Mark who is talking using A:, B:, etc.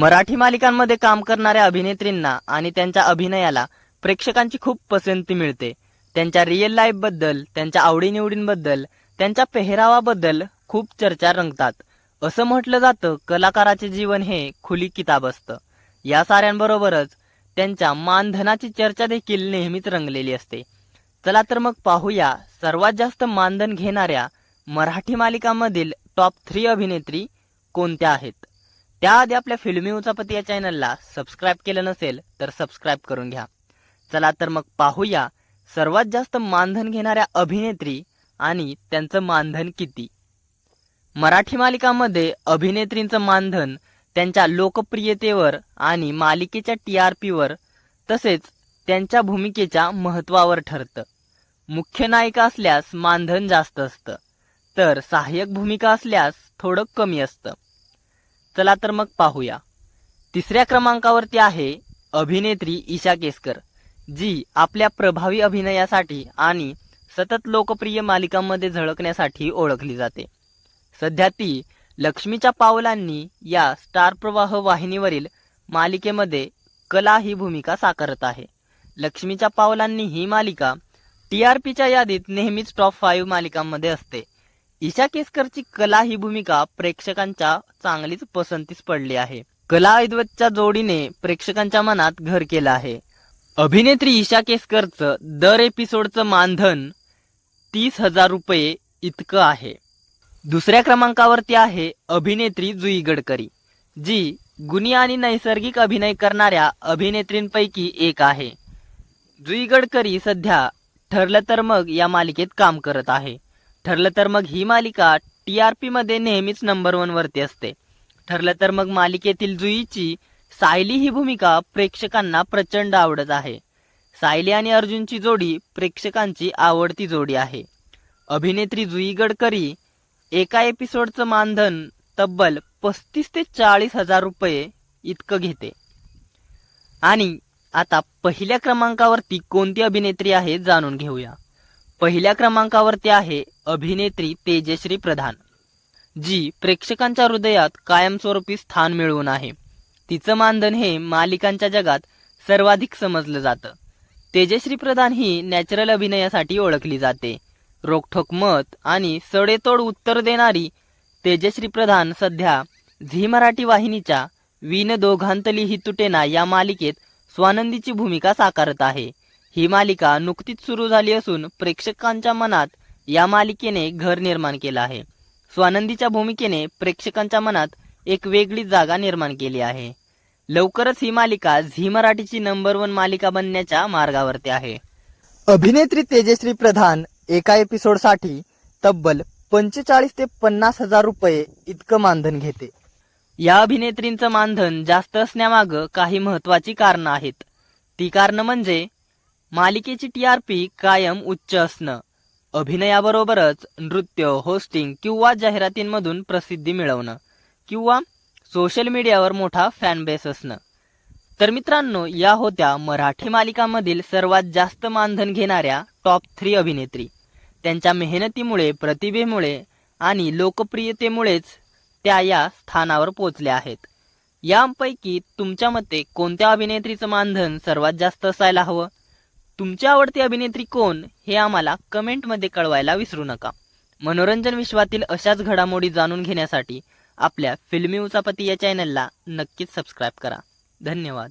A: मराठी मालिकांमध्ये काम करणाऱ्या अभिनेत्रींना आणि त्यांच्या अभिनयाला प्रेक्षकांची खूप पसंती मिळते. त्यांच्या रिअल लाईफबद्दल त्यांच्या आवडीनिवडींबद्दल त्यांच्या पेहरावाबद्दल खूप चर्चा रंगतात. असं म्हटलं जातं कलाकाराचे जीवन हे खुली किताब असतं. या साऱ्यांबरोबरच त्यांच्या मानधनाची चर्चा देखील नेहमीच रंगलेली असते. चला तर मग पाहूया सर्वात जास्त मानधन घेणाऱ्या मराठी मालिकांमधील टॉप थ्री अभिनेत्री कोणत्या आहेत? त्याआधी आपल्या फिल्मी उचापती या चॅनलला सबस्क्राईब केलं नसेल तर सबस्क्राईब करून घ्या. चला तर मग पाहूया सर्वात जास्त मानधन घेणाऱ्या अभिनेत्री आणि त्यांचं मानधन किती. मराठी मालिकांमध्ये अभिनेत्रींचं मानधन त्यांच्या लोकप्रियतेवर आणि मालिकेच्या टी आर पीवर तसेच त्यांच्या भूमिकेच्या महत्त्वावर ठरतं. मुख्य नायिका असल्यास मानधन जास्त असतं तर सहाय्यक भूमिका असल्यास थोडं कमी असतं. चला तर मग पाहूया. तिसऱ्या क्रमांकावरती आहे अभिनेत्री ईशा केसकर जी आपल्या प्रभावी अभिनयासाठी आणि सतत लोकप्रिय मालिकांमध्ये झळकण्यासाठी ओळखली जाते. सध्या ती लक्ष्मीच्या पावलांनी या स्टार प्रवाह वाहिनीवरील मालिकेमध्ये कला ही भूमिका साकारत आहे. लक्ष्मीच्या पावलांनी ही मालिका टी आर पीच्या यादीत नेहमीच टॉप फाईव्ह मालिकांमध्ये असते. ईशा केसकरची कला ही भूमिका प्रेक्षकांच्या चांगलीच पसंतीस पडली आहे. कला ऐदवतच्या जोडीने प्रेक्षकांच्या मनात घर केलं आहे. अभिनेत्री ईशा केसकरचं दर एपिसोडचं मानधन तीस हजार रुपये इतकं आहे. दुसऱ्या क्रमांकावरती आहे अभिनेत्री जुई गडकरी जी गुणी आणि नैसर्गिक अभिनय करणाऱ्या अभिनेत्रींपैकी एक आहे. जुई गडकरी सध्या ठरलं तर मग या मालिकेत काम करत आहे. ठरलं तर मग ही मालिका टी आर पी मध्ये नेहमीच नंबर वन वरती असते. ठरलं तर मग मालिकेतील जुईची सायली ही भूमिका प्रेक्षकांना प्रचंड आवडत आहे. सायली आणि अर्जुनची जोडी प्रेक्षकांची आवडती जोडी आहे. अभिनेत्री जुई गडकरी एका एपिसोडचं मानधन तब्बल पस्तीस ते चाळीस हजार रुपये इतकं घेते. आणि आता पहिल्या क्रमांकावरती कोणती अभिनेत्री आहे जाणून घेऊया. पहिल्या क्रमांकावरती आहे अभिनेत्री तेजश्री प्रधान जी प्रेक्षकांच्या हृदयात कायमस्वरूपी स्थान मिळवून आहे. तिचं मानधन हे मालिकांच्या जगात सर्वाधिक समजलं जातं. तेजश्री प्रधान ही नॅचरल अभिनयासाठी ओळखली जाते. रोखठोक मत आणि सडेतोड उत्तर देणारी तेजश्री प्रधान सध्या झी मराठी वाहिनीच्या विन दोघांतली ही तुटेना या मालिकेत स्वानंदीची भूमिका साकारत आहे. ही मालिका नुकतीच सुरू झाली असून प्रेक्षकांच्या मनात या मालिकेने घर निर्माण केलं आहे. स्वानंदीच्या भूमिकेने प्रेक्षकांच्या मनात एक वेगळी जागा निर्माण केली आहे. लवकरच ही मालिका झी मराठीची नंबर वन मालिका बनण्याच्या मार्गावरती आहे. अभिनेत्री तेजश्री प्रधान एका एपिसोडसाठी तब्बल पंचेचाळीस ते पन्नास हजार रुपये इतकं मानधन घेते. या अभिनेत्रींचं मानधन जास्त असण्यामागं काही महत्वाची कारणं आहेत. ती कारणं म्हणजे मालिकेची टी आर पी कायम उच्च असणं. अभिनयाबरोबरच नृत्य होस्टिंग किंवा जाहिरातींमधून प्रसिद्धी मिळवणं किंवा सोशल मीडियावर मोठा फॅनबेस असणं. तर मित्रांनो या होत्या मराठी मालिकांमधील सर्वात जास्त मानधन घेणाऱ्या टॉप थ्री अभिनेत्री. त्यांच्या मेहनतीमुळे प्रतिभेमुळे आणि लोकप्रियतेमुळेच त्या या स्थानावर पोचल्या आहेत. यापैकी तुमच्या मते कोणत्या अभिनेत्रीचं मानधन सर्वात जास्त असायला हवं? तुमची आवडती अभिनेत्री कोण हे आम्हाला कमेंटमध्ये कळवायला विसरू नका. मनोरंजन विश्वातील अशाच घडामोडी जाणून घेण्यासाठी आपल्या फिल्मी उचापती या चॅनलला नक्कीच सबस्क्राईब करा. धन्यवाद.